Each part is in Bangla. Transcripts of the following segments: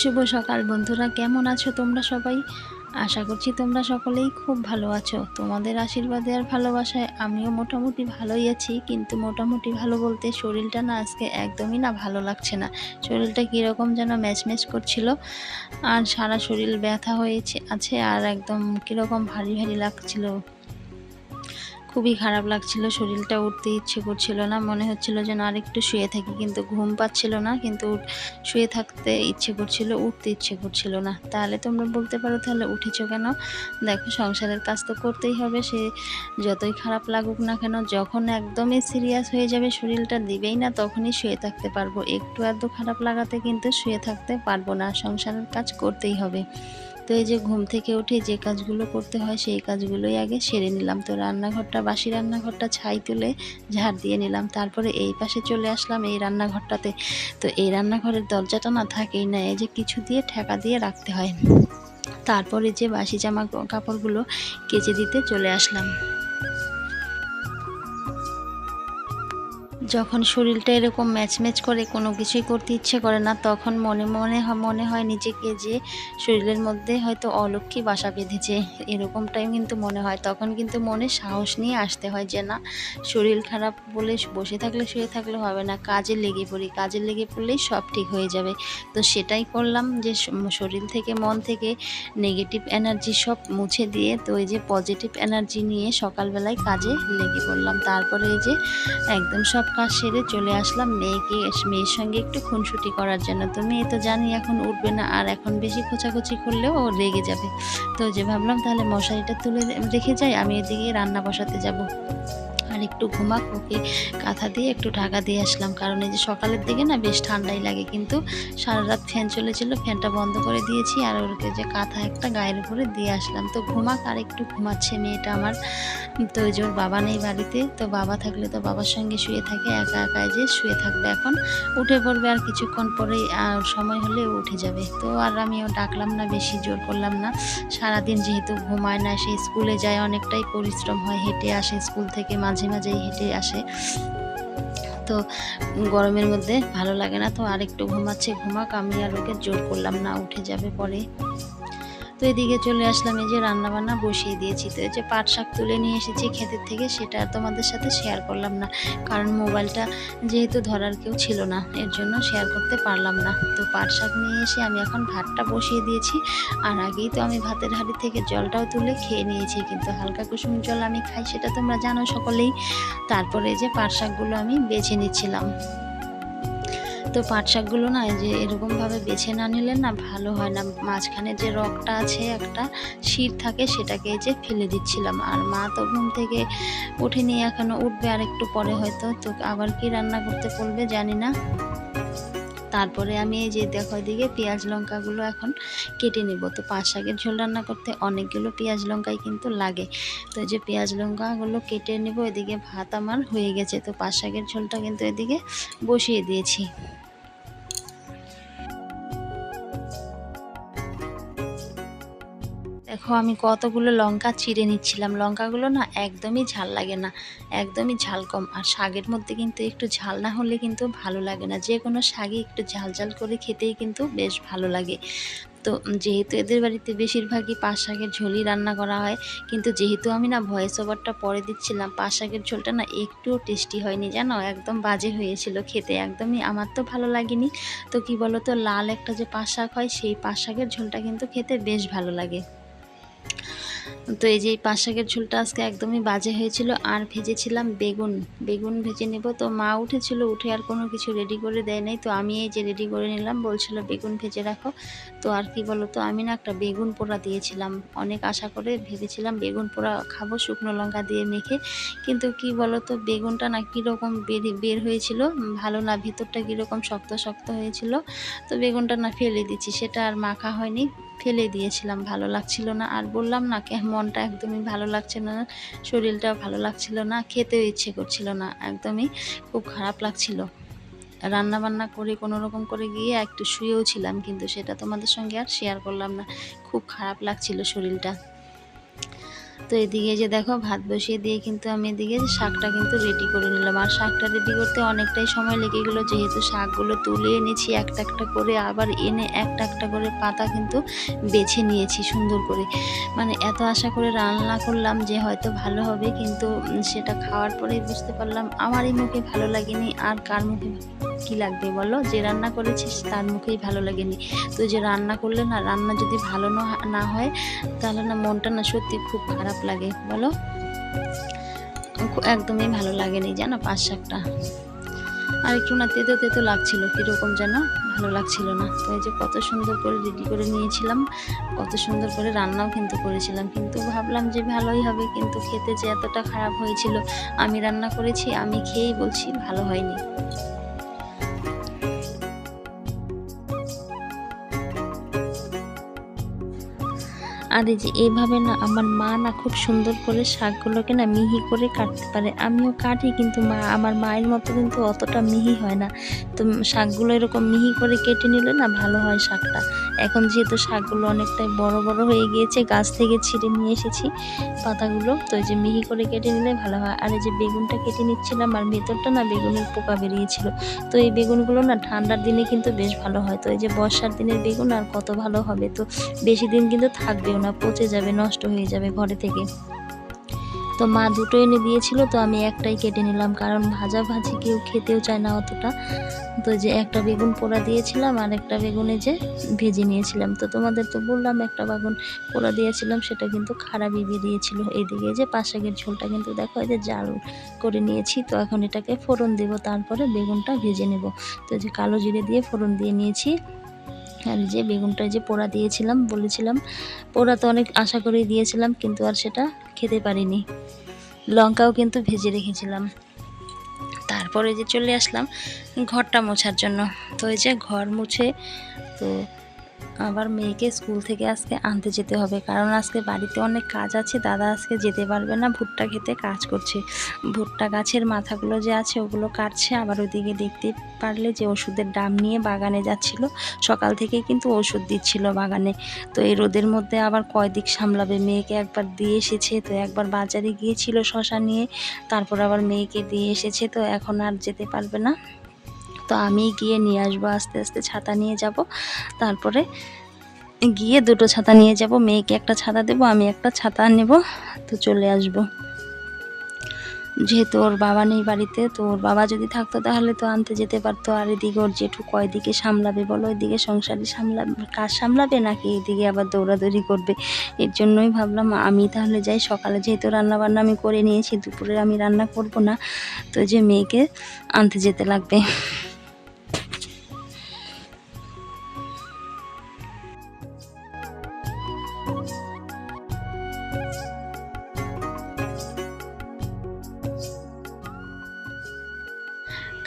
শুভ সকাল বন্ধুরা, কেমন আছো তোমরা সবাই? আশা করছি তোমরা সকলেই খুব ভালো আছো। তোমাদের আশীর্বাদে আর ভালোবাসায় আমিও মোটামুটি ভালোই আছি, কিন্তু মোটামুটি ভালো বলতে শরীরটা না আজকে একদমই না ভালো লাগছে না। শরীরটা কীরকম যেন ম্যাচ ম্যাচ করছিল, আর সারা শরীর ব্যথা হয়েছে, আছে আর একদম কীরকম ভারী ভারী লাগছিল। খুবই খারাপ লাগছিল, শরীরটা উঠতে ইচ্ছে করছিল না, মনে হচ্ছিল যেন আর একটু শুয়ে থাকি, কিন্তু ঘুম পাচ্ছিল না, কিন্তু শুয়ে থাকতে ইচ্ছে করছিল, উঠতে ইচ্ছে করছিল না। তাহলে তোমরা বলতে পারো তাহলে উঠেছো কেন? দেখো, সংসারের কাজ তো করতেই হবে, সে যতই খারাপ লাগুক না কেন, যখন একদমই সিরিয়াস হয়ে যাবে, শরীরটা দিবেই না, তখনই শুয়ে থাকতে পারব। একটু এত খারাপ লাগাতে কিন্তু শুয়ে থাকতে পারব না, সংসারের কাজ করতেই হবে। তো এই যে ঘুম থেকে উঠে যে কাজগুলো করতে হয় সেই কাজগুলোই আগে সেরে নিলাম। তো রান্নাঘরটা, বাসি রান্নাঘরটা ছাই তুলে ঝাড় দিয়ে নিলাম। তারপরে এই পাশে চলে আসলাম এই রান্নাঘরটাতে। তো এই রান্নাঘরের দরজাটা না থাকেই না, এই যে কিছু দিয়ে ঠেকা দিয়ে রাখতে হয়। তারপরে যে বাসি জামা কাপড়গুলো কেচে দিতে চলে আসলাম। যখন শরীরটা এরকম ম্যাচ ম্যাচ করে, কোনো কিছুই করতে ইচ্ছে করে না, তখন মনে মনে মনে হয় নিজেকে যে শরীরের মধ্যে হয়তো অলক্ষী বাসা বেঁধেছে এরকমটাই কিন্তু মনে হয়। তখন কিন্তু মনে সাহস নিয়ে আসতে হয় যে না, শরীর খারাপ বলে বসে থাকলে শুয়ে থাকলে হবে না, কাজে লেগে পড়ি, কাজে লেগে পড়লেই সব ঠিক হয়ে যাবে। তো সেটাই করলাম যে শরীর থেকে, মন থেকে নেগেটিভ এনার্জি সব মুছে দিয়ে, তো এই যে পজিটিভ এনার্জি নিয়ে সকালবেলায় কাজে লেগে পড়লাম। তারপরে এই যে একদম সব কাজ সেরে চলে আসলাম মেয়েকে মেয়ের সঙ্গে একটু খুনসুটি করার জন্য। তো মেয়ে তো জানি এখন উঠবে না, আর এখন বেশি খোঁচাখুচি করলেও ও রেগে যাবে। তো যে ভাবলাম তাহলে মশারিটা তুলে রেখে যাই, আমি এদিকে রান্না বসাতে যাব। একটু ঘুমাক, ওকে কাঁথা দিয়ে একটু ঢাকা দিয়ে আসলাম। কারণ এই যে সকালের দিকে না বেশ ঠান্ডাই লাগে, কিন্তু সারা রাত ফ্যান চলেছিল, ফ্যানটা বন্ধ করে দিয়েছি আর ওকে যে কাঁথা একটা গায়ের উপরে দিয়ে আসলাম। তো ঘুমাক আর একটু ঘুমাচ্ছে মেয়েটা আমার। তো ওই ওর বাবা নেই বাড়িতে, তো বাবা থাকলে তো বাবার সঙ্গে শুয়ে থাকে, একা একা যে শুয়ে থাকবে এখন। উঠে পড়বে আর কিছুক্ষণ পরেই, আর সময় হলে উঠে যাবে। তো আর আমিও ডাকলাম না, বেশি জোর করলাম না। সারাদিন যেহেতু ঘুমায় না, সে স্কুলে যায়, অনেকটাই পরিশ্রম হয়, হেঁটে আসে স্কুল থেকে মাঝে মাঝেই হেঁটে আসে। তো গরমের মধ্যে ভালো লাগে না, তো আর একটু ঘুমাচ্ছে। ঘুমাক, আমি আর ওকে জোর করলাম না, উঠে যাবে পরে। এদিকে চলে আসলাম, এই যে রান্না বান্না বসিয়ে দিয়েছি। তো এই যে পাট শাক তুলে নিয়ে এসেছি ক্ষেতের থেকে, সেটা তোমাদের সাথে শেয়ার করলাম না। কারণ মোবাইলটা যেহেতু ধরার কেউ ছিল না, এর জন্য শেয়ার করতে পারলাম না। তো পাট শাক নিয়ে এসে আমি এখন ভাতটা বসিয়ে দিয়েছি। আর আগেই তো আমি ভাতের হাঁড়ি থেকে জলটাও তুলে খেয়ে নিয়েছি, কিন্তু হালকা কুসুম জল আমি খাই, সেটা তোমরা জানো সকলেই। তারপরে যে পাট শাকগুলো আমি বেছে নিচ্ছিলাম। তো পাট শাকগুলো না যে এরকমভাবে বেছে না নিলে না ভালো হয় না। মাঝখানে যে রকটা আছে একটা শির থাকে সেটাকে যে ফেলে দিচ্ছিলাম। আর মা তো ঘুম থেকে উঠেনি, এখনও উঠবে আর একটু পরে হয়তো। তো আবার কি রান্না করতে বলবে জানি না। তারপরে আমি এই যে দেখো দিকে পেঁয়াজ লঙ্কাগুলো এখন কেটে নেব। তো পাঁচ শাকের ঝোল রান্না করতে অনেকগুলো পেঁয়াজ লঙ্কাই কিন্তু লাগে। তো যে পেঁয়াজ লঙ্কাগুলো কেটে নেব, এদিকে ভাত আমার হয়ে গেছে। তো পাঁচ শাকের ঝোলটা কিন্তু এদিকে বসিয়ে দিয়েছি। দেখো, আমি কতগুলো লঙ্কা চিড়ে নিচ্ছিলাম। লঙ্কাগুলো না একদমই ঝাল লাগে না, একদমই ঝাল কম। আর শাকের মধ্যে কিন্তু একটু ঝাল না হলে কিন্তু ভালো লাগে না। যে কোনো শাকই একটু ঝাল ঝাল করে খেতেই কিন্তু বেশ ভালো লাগে। তো যেহেতু এদের বাড়িতে বেশিরভাগই পাঁচ শাকের ঝোলই রান্না করা হয়, কিন্তু যেহেতু আমি না ভয়েস ওভারটা পরে দিচ্ছিলাম পাঁচ শাকের ঝোলটা না একটুও টেস্টি হয়নি, জানো? একদম বাজে হয়েছিল খেতে, একদমই আমার তো ভালো লাগেনি। তো কি বলো তো লাল একটা যে পাঁচ শাক হয়, সেই পাঁচ শাকের ঝোলটা কিন্তু খেতে বেশ ভালো লাগে। তো এই যে পাঁচ শাকের ঝোলটা আজকে একদমই বাজে হয়েছিল, আর ভেজেছিলাম বেগুন। বেগুন ভেজে নেব। তো মা উঠেছিল, উঠে আর কোনো কিছু রেডি করে দেয় নাই। তো আমি এই যে রেডি করে নিলাম, বলছিল বেগুন ভেজে রাখো। তো আর কি বলো তো আমি না একটা বেগুন পোড়া দিয়েছিলাম। অনেক আশা করে ভেবেছিলাম বেগুন পোড়া খাব শুকনো লঙ্কা দিয়ে মেখে। কিন্তু কি বলো তো বেগুনটা না কীরকম বের বের হয়েছিল, ভালো না, ভিতরটা কীরকম শক্ত শক্ত হয়েছিল। তো বেগুনটা না ফেলে দিচ্ছি, সেটা আর মাখা হয়নি। ফেলে দিয়েছিলাম, ভালো লাগছিল না। আর বললাম না কে মনটা একদমই ভালো লাগছে না, শরীরটাও ভালো লাগছিল না, খেতেও ইচ্ছে করছিল না, একদমই খুব খারাপ লাগছিল। রান্না বান্না করে, কোনো রকম করে গিয়ে একটু শুয়েও ছিলাম, কিন্তু সেটা তোমাদের সঙ্গে আর শেয়ার করলাম না। খুব খারাপ লাগছিল শরীরটা। তো এদিকে যে দেখো ভাত বসিয়ে দিয়ে কিন্তু আমি এদিকে শাকটা কিন্তু রেডি করে নিলাম। আর শাকটা রেডি করতে অনেকটাই সময় লেগে গেলো, যেহেতু শাকগুলো তুলে এনেছি, একটা একটা করে আবার এনে একটা একটা করে পাতা কিন্তু বেছে নিয়েছি সুন্দর করে। মানে এত আশা করে রান্না করলাম যে হয়তো ভালো হবে, কিন্তু সেটা খাওয়ার পরেই বুঝতে পারলাম, আমারই মুখে ভালো লাগেনি, আর কার মুখে কি লাগবে বলো? যে রান্না করেছিস তার মুখেই ভালো লাগেনি। তো যে রান্না করলে না, রান্না যদি ভালো না- হয় তাহলে না মনটা না সত্যি খুব খারাপ লাগে। বলো? একদমই ভালো লাগেনি জানো পাঁচ শাকটা আর একটু না তেতো তেতো লাগছিল, কীরকম যেন ভালো লাগছিল না। তো এই যে কত সুন্দর করে রেডি করে নিয়েছিলাম, কত সুন্দর করে রান্নাও কিন্তু করেছিলাম। কিন্তু ভাবলাম যে ভালোই হবে, কিন্তু খেতে যে এতটা খারাপ হয়েছিল, আমি রান্না করেছি, আমি খেয়েই বলছি ভালো হয়নি। আর এই যে এইভাবে না আমার মা না খুব সুন্দর করে শাকগুলোকে না মিহি করে কাটতে পারে। আমিও কাটি কিন্তু মা, আমার মায়ের মতো কিন্তু অতটা মিহি হয় না। তো শাকগুলো এরকম মিহি করে কেটে নিলে না ভালো হয় শাকটা। এখন যেহেতু শাকগুলো অনেকটাই বড় বড় হয়ে গিয়েছে, গাছ থেকে ছিঁড়ে নিয়ে এসেছি পাতাগুলো। তো যে মিহি করে কেটে নিলে ভালো হয়। আর এই যে বেগুনটা কেটে নিচ্ছিলাম, আর ভেতরটা না বেগুনের পোকা বেরিয়েছিল। তো এই বেগুনগুলো না ঠান্ডার দিনে কিন্তু বেশ ভালো হয়। তো এই যে বর্ষার দিনের বেগুন আর কত ভালো হবে, তো বেশি দিন কিন্তু থাকবেও না, পচে যাবে, নষ্ট হয়ে যাবে ঘরে থেকে। তো মা দুটো এনে দিয়েছিল, তো আমি একটাই কেটে নিলাম, কারণ ভাজা ভাজি কেউ খেতেও চায় না অতটা। তো যে একটা বেগুন পোড়া দিয়েছিলাম আর একটা বেগুনে যে ভেজে নিয়েছিলাম। তো তোমাদের তো বললাম একটা বেগুন পোড়া দিয়েছিলাম, সেটা কিন্তু খারাপই বেরিয়েছিল এইদিকে যে পাশাকের ঝোলটা কিন্তু দেখো, এই যে জাল করে নিয়েছি, তো এখন এটাকে ফোড়ন দেব, তারপরে বেগুনটা ভেজে নেব। তো যে কালো জিরে দিয়ে ফোড়ন দিয়ে নিয়েছি। আর যে বেগুনটা যে পোড়া দিয়েছিলাম, বলেছিলাম, পোড়া তো অনেক আশা করেই দিয়েছিলাম, কিন্তু আর সেটা খেতে পারিনি। লঙ্কাও কিন্তু ভেজে রেখেছিলাম। তারপরে যে চলে আসলাম ঘরটা মোছার জন্য। তো এই যে ঘর মুছে, তো আবার মেয়েকে স্কুল থেকে আজকে আনতে যেতে হবে। কারণ আজকে বাড়িতে অনেক কাজ আছে, দাদা আজকে যেতে পারবে না, ভুট্টা খেতে কাজ করছে। ভুট্টা গাছের মাথাগুলো যে আছে, ওগুলো কাটছে। আবার ওইদিকে দেখতে পারলে যে ওষুধের দাম নিয়ে বাগানে যাচ্ছিল। সকাল থেকে কিন্তু ওষুধ দিচ্ছিল বাগানে। তো এই রোদের মধ্যে আবার কয় দিক সামলাবে? মেয়েকে একবার দিয়ে এসেছে, তো একবার বাজারে গিয়েছিল শশা নিয়ে। তারপর আবার মেয়েকে দিয়ে এসেছে, তো এখন আর যেতে পারবে না। তো আমি গিয়ে নিয়ে আসব, আস্তে আস্তে ছাতা নিয়ে যাব। তারপরে গিয়ে দুটো ছাতা নিয়ে যাব, মেয়েকে একটা ছাতা দেব, আমি একটা ছাতা নেব, তো চলে আসব। যেহেতু ওর বাবা নেই বাড়িতে, তো ওর বাবা যদি থাকতো তাহলে তো আনতে যেতে পারতো। আর এদিকে ওর জেঠু কয়দিকে সামলাবে বলো? এদিকে সংসারে সামলাবে কাজ সামলাবে নাকি এদিকে আবার দৌড়াদৌড়ি করবে? এর জন্যই ভাবলাম আমি তাহলে যাই। সকালে যেহেতু রান্না বান্না আমি করে নিয়েছি, দুপুরে আমি রান্না করব না, তো যে মেয়েকে আনতে যেতে লাগবে।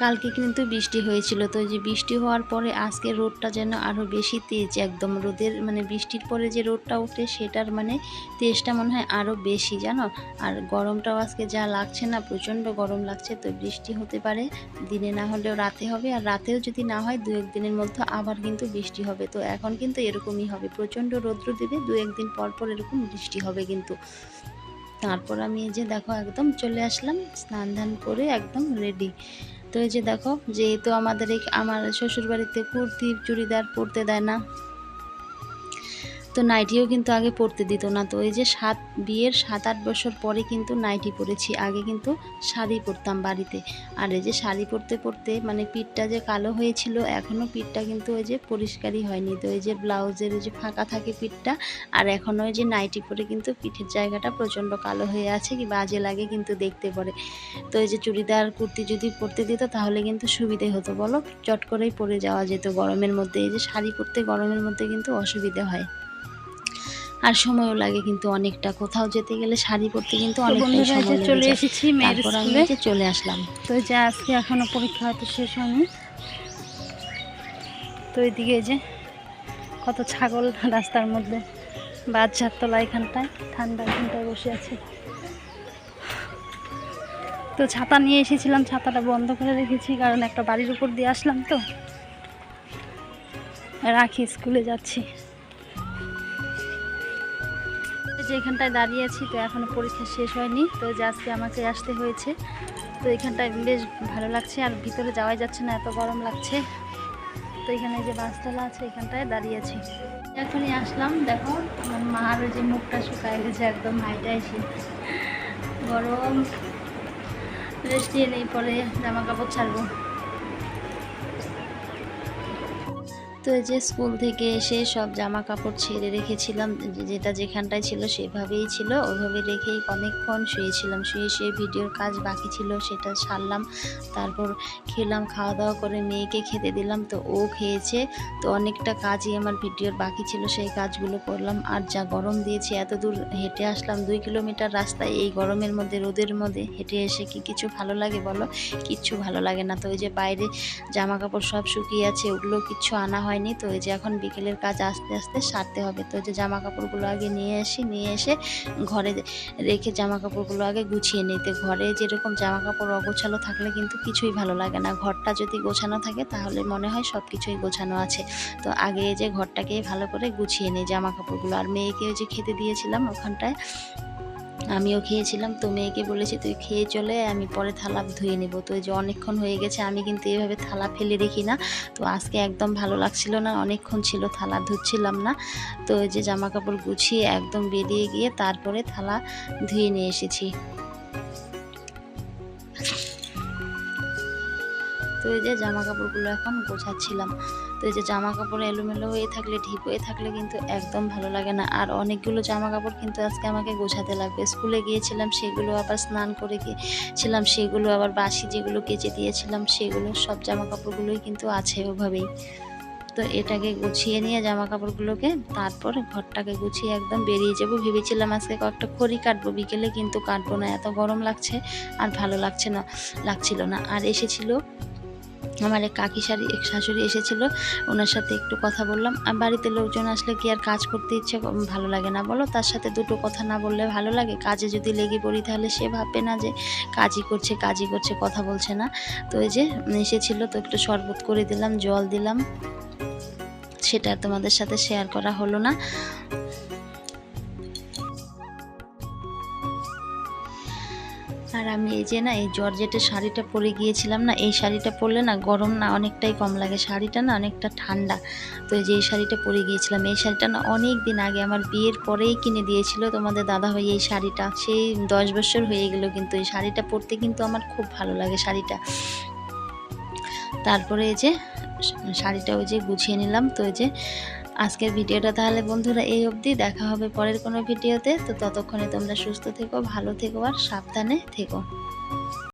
কালকে কিন্তু বৃষ্টি হয়েছিল। তো যে বৃষ্টি হওয়ার পরে আজকে রোদটা যেন আরও বেশি তেজ, একদম রোদের মানে বৃষ্টির পরে যে রোদটা ওঠে সেটার মানে তেজটা মনে হয় আরও বেশি, জানো? আর গরমটাও আজকে যা লাগছে না, প্রচণ্ড গরম লাগছে, তো বৃষ্টি হতে পারে, দিনে না হলেও রাতে হবে। আর রাতেও যদি না হয় দু একদিনের মধ্যে আবার কিন্তু বৃষ্টি হবে। তো এখন কিন্তু এরকমই হবে, প্রচণ্ড রৌদ্র দেবে দু একদিন পর পর এরকম বৃষ্টি হবে কিন্তু। তারপর আমি এই যে দেখো, একদম চলে আসলাম স্নান ধান করে একদম রেডি তো এই যে দেখো যেহেতু আমাদের আমার শ্বশুরবাড়িতে কুর্তি চুড়িদার পরতে দেয় না তো নাইটিও কিন্তু আগে পরতে দিত না। তো এই যে সাত, বিয়ের সাত, আট বছর পরে কিন্তু নাইটি পরেছি। আগে কিন্তু শাড়ি পরতাম বাড়িতে। আর এই যে শাড়ি পরতে পরতে মানে পিঠটা যে কালো হয়েছিল এখনও পিঠটা কিন্তু ওই যে পরিষ্কারই হয়নি। তো এই যে ব্লাউজের ওই যে ফাঁকা থাকে পিঠটা, আর এখনও ওই যে নাইটি পরে কিন্তু পিঠের জায়গাটা প্রচণ্ড কালো হয়ে আছে কি বাজে লাগে কিন্তু দেখতে পরে। তো এই যে চুড়িদার, কুর্তি যদি পরতে দিত তাহলে কিন্তু সুবিধে হতো, বলো? চট করেই পরে যাওয়া যেত গরমের মধ্যে। এই যে শাড়ি পরতে গরমের মধ্যে কিন্তু অসুবিধে হয়। আর সময়ও লাগে কিন্তু অনেকটা। কোথাও যেতে গেলে শাড়ি পরতে কিন্তু অনেকটাই সময় চলে এসেছি তারপর আমি চলে আসলাম। তো যে আজকে এখনও পরীক্ষা হয়তো শেষ হয়নি। তো এদিকে যে কত ছাগল রাস্তার মধ্যে বাচ্চার তলা এখানটায় ঠান্ডা এখানটায় বসে আছে। তো ছাতা নিয়ে এসেছিলাম ছাতাটা বন্ধ করে রেখেছি কারণ একটা বাড়ির উপর দিয়ে আসলাম তো। রাখি স্কুলে যাচ্ছি। যে এখানটায় দাঁড়িয়ে আছি, তো এখনও পরীক্ষা শেষ হয়নি, তো আজকে আমাকে আসতে হয়েছে। তো এখানটায় বেশ ভালো লাগছে, আর ভিতরে যাওয়াই যাচ্ছে না, এত গরম লাগছে। তো এখানে যে বাসতলা আছে, এখানটায় দাঁড়িয়ে আছি। এখনই আসলাম, দেখো, আমার মার যে মুখটা শুকায় গেছে একদম, হাইটা এসে। গরম, রেস্ট নিয়ে নেই, পরে জামা কাপড় ছাড়বো। তো এই যে স্কুল থেকে এসে সব জামা কাপড় ছেড়ে রেখেছিলাম যেটা যেখানটায় ছিল সেভাবেই ছিল। ওইভাবে রেখেই অনেকক্ষণ শুয়েছিলাম। শুয়ে শুয়ে ভিডিওর কাজ বাকি ছিল, সেটা সারলাম। তারপর খেলাম খাওয়া দাওয়া করে মেয়েকে খেতে দিলাম। তো ও খেয়েছে। তো অনেকটা কাজই আমার ভিডিওর বাকি ছিল, সেই কাজগুলো করলাম। আর যা গরম দিয়েছে, এত দূর হেঁটে আসলাম। দুই কিলোমিটার রাস্তায় এই গরমের মধ্যে, রোদের মধ্যে হেঁটে এসে কি কিছু ভালো লাগে বলো? কিচ্ছু ভালো লাগে না। তো ওই যে বাইরে জামা কাপড় সব শুকিয়ে আছে, ওগুলো কিচ্ছু আনা হয়নি। তো এই যে এখন বিকেলের কাজ আস্তে আস্তে সারতে হবে। তো যে জামা কাপড়গুলো আগে নিয়ে আসি, নিয়ে এসে ঘরে রেখে জামা কাপড়গুলো আগে গুছিয়ে নিতে ঘরে যেরকম জামা কাপড় অগোছালো থাকলে কিন্তু কিছুই ভালো লাগে না। ঘরটা যদি গোছানো থাকে তাহলে মনে হয় সব কিছুই গোছানো আছে। তো আগে যে ঘরটাকে ভালো করে গুছিয়ে নিই জামা কাপড়গুলো আর মেয়েকে ওই যে খেতে দিয়েছিলাম ওখানটায়। আমিও খেয়েছিলাম, তো মেয়েকে বলেছি, তুই খেয়ে চলে আমি পরে থালা ধুয়ে নেব। তো এই যে অনেকক্ষণ হয়ে গেছে, আমি কিন্তু এইভাবে থালা ফেলে রেখি না। তো আজকে একদম ভালো লাগছিল না, অনেকক্ষণ ছিল থালা ধুচ্ছিলাম না। তো ওই যে জামা কাপড় গুছিয়ে একদম বেরিয়ে গিয়ে তারপরে থালা ধুয়ে নিয়ে এসেছি। তো এই যে জামা কাপড়গুলো এখন গোছাচ্ছিলাম। তো এই যে জামা কাপড় এলোমেলো হয়ে থাকলে, ঢিপ হয়ে থাকলে কিন্তু একদম ভালো লাগে না। আর অনেকগুলো জামা কাপড় কিন্তু আজকে আমাকে গোছাতে লাগবে। স্কুলে গিয়েছিলাম, সেগুলো আবার স্নান করে গিয়েছিলাম, সেগুলো আবার বাসি যেগুলো কেচে দিয়েছিলাম, সেগুলো সব জামা কাপড়গুলোই কিন্তু আছে ওভাবেই। তো এটাকে গুছিয়ে নিয়ে জামা কাপড়গুলোকে তারপর ঘরটাকে গুছিয়ে একদম বেরিয়ে যাব। ভেবেছিলাম আজকে কয়েকটা খড়ি কাটবো, বিকেলে কিন্তু কাটবো না। এত গরম লাগছে আর ভালো লাগছে না, লাগছিল না। আর এসেছিল আমার এক কাকি শাড়ি, এক শাশুড়ি এসেছিল, ওনার সাথে একটু কথা বললাম। আর বাড়িতে লোকজন আসলে কি আর কাজ করতে ইচ্ছে ভালো লাগে না, বলো? তার সাথে দুটো কথা না বললে ভালো লাগে? কাজে যদি লেগে পড়ি তাহলে সে ভাববে না যে কাজই করছে কাজই করছে, কথা বলছে না। তো এই যে, এসেছিল, তো একটু শরবত করে দিলাম, জল দিলাম। সেটা তোমাদের সাথে শেয়ার করা হলো না। আমি এই যে না, এই জর্জেটের শাড়িটা পরে গিয়েছিলাম না, এই শাড়িটা পরলে না গরম না অনেকটাই কম লাগে। শাড়িটা না অনেকটা ঠান্ডা। তো এই যে এই শাড়িটা পরে গিয়েছিলাম, এই শাড়িটা না অনেক দিন আগে আমার বিয়ের পরেই কিনে দিয়েছিল তোমাদের দাদা ভাই এই শাড়িটা। সেই দশ বছর হয়ে গেল কিন্তু এই শাড়িটা পরতে কিন্তু আমার খুব ভালো লাগে শাড়িটা। তারপরে এই যে, শাড়িটা ওই যে গুছিয়ে নিলাম, তো এই যে আজকের ভিডিওটা তাহলে বন্ধুরা এই অবধি। দেখা হবে পরের কোনো ভিডিওতে। তো ততক্ষণে তোমরা সুস্থ থেকো, ভালো থেকো আর সাবধানে থেকো।